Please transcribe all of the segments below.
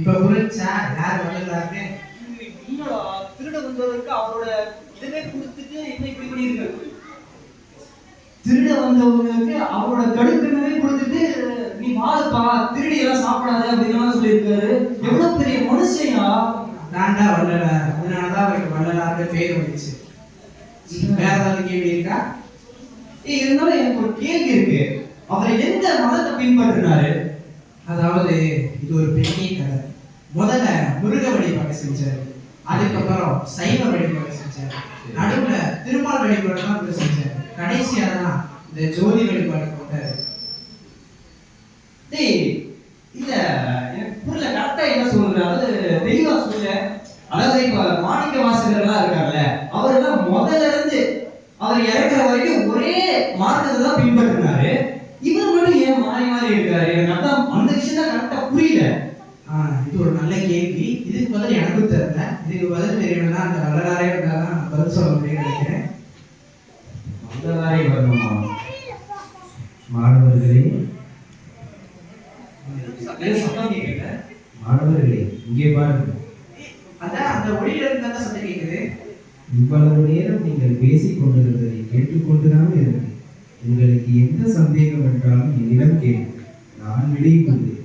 இப்ப புரிஞ்சா யார் திருட வந்தவருக்கு அவரோட இதுவே கொடுத்துட்டு என்ன இப்படி பண்ணியிருக்காரு? திருட வந்தவங்களுக்கு அவரோட கடுக்கணவே கொடுத்துட்டு நீ வாழுப்பா திருடி எல்லாம் சாப்பிடாத அப்படின்னு சொல்லியிருக்காரு. எவ்வளவு பெரிய மனுஷயா? தாண்டா வள்ளலார் அதனாலதான் அவருக்கு வள்ளலார்னு பேர் வந்துச்சு. வேற ஏதாவது கேள்வி இருக்கா? இருந்தாலும் எனக்கு ஒரு கேள்வி இருக்கு. அவர் எந்த மதத்தை பின்பற்றினாரு? அதாவது இது ஒரு பெரிய கதை. முதல்ல முருக வழிபாடு செஞ்சாரு. அதுக்கப்புறம் சைவ வழிபாடு செஞ்சாரு. நடுவுல திருமால் வழிபாடு தான் செஞ்சாரு. கடைசியா தான் இந்த ஜோதி வழிபாடு போட்டாரு. டேய் இல்ல எனக்கு புரியல. கரெக்டா என்ன சொல்ற அதாவது தெளிவா சொல்ல அதாவது இப்ப மாணிக்க வாசகர் எல்லாம் இருக்காருல்ல அவர் எல்லாம் முதல்ல இருந்து அவர் இறக்குற வரைக்கும் ஒரே மார்க்கத்தை தான் பின்பற்றினாரு. இவர் மட்டும் ஏன் மாறி மாறி இருக்காரு? எனக்கு புரியல இது ஒரு நல்ல கேள்வி. இதுக்கு பதில் எனக்கும் தெரியல. இதுக்கு பதில் தெரியணும்னா அந்த வள்ளலாரே இருந்தால் தான் பதில் சொல்ல முடியும்னு நினைக்கிறேன். வேலை வரணுமா? மாணவர்களே. மாணவர்களே இங்கே பாருங்கள் அதான் அந்த ஒளியில இருந்து சத்தம் கேட்குது. இவ்வளவு நேரம் நீங்கள் பேசிக் கொண்டிருந்ததை கேட்டுக்கொண்டுதான் இருந்தேன். உங்களுக்கு எந்த சந்தேகம் என்றாலும் என்னிடம் கேளுங்கள். நான் விடை கொள்வேன்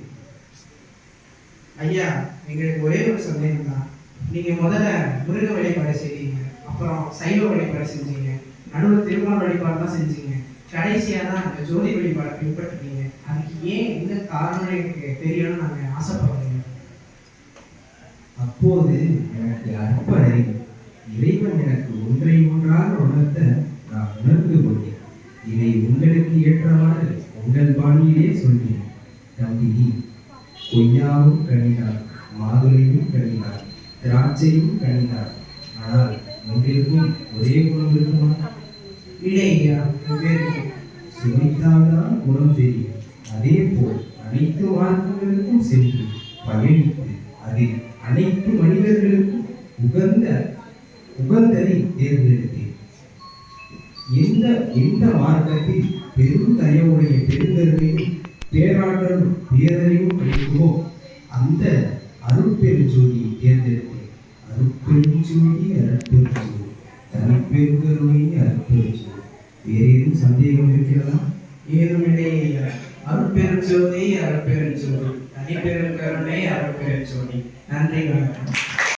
ஐயா எங்களுக்கு ஒரே ஒரு சந்தேகம் தான் நீங்க முதல்ல முருக வழிபாடு செய்வீங்க அப்புறம் சைவ வழிபாடு செஞ்சீங்க நடுவில் திருமால் வழிபாடு தான் செஞ்சீங்க கடைசியா தான் அந்த ஜோதி வழிபாடு பின்பற்றுறீங்க அதுக்கு ஏன் என்ன காரணம் எனக்கு தெரியணும்னு நாங்கள் ஆசைப்படுறீங்க அப்போது எனக்கு அற்ப அறிவு. இறைவன் எனக்கு ஒன்றை ஒன்றாக உணர்த்த நான் உணர்ந்து கொண்டேன். இதை உங்களுக்கு ஏற்றவாறு உங்கள் பாணியிலே சொல்கிறேன். தம்பி கொய்யாவும் கனிதார் மாதுளையும் கனிதார் திராட்சையும் கனிதார் ஆனால் மூன்றிற்கும் ஒரே குணம் இருக்குமா? இல்லை ஐயா சுவைத்தால்தான் குணம் தெரியும். அதே போல் அனைத்து மார்க்கங்களுக்கும் சென்று பயணித்து அதில் அனைத்து மனிதர்களுக்கும் உகந்த உகந்ததை தேர்ந்தெடுத்தேன். எந்த எந்த மார்க்கத்தில் பெரும் தயவுடைய பெருந்தன்மையும் பேராற்றலும் பேரறிவும் கிடைக்குமோ அந்த அருட்பெருஞ்சோதியை தேர்ந்தெடுத்தேன் அருட்பெருஞ்சோதி அருட்பெருஞ்சோதி தனிப்பெருங்கருணை அருட்பெருஞ்சோதி வேறு ஏதும் சந்தேகம் இருக்கிறதா? ஏதுமில்லை. ஐயா அருட்பெருஞ்சோதி அருட்பெருஞ்சோதி தனிப்பெரும் கருணை அருட்பெருஞ்சோதி நன்றி வணக்கம்.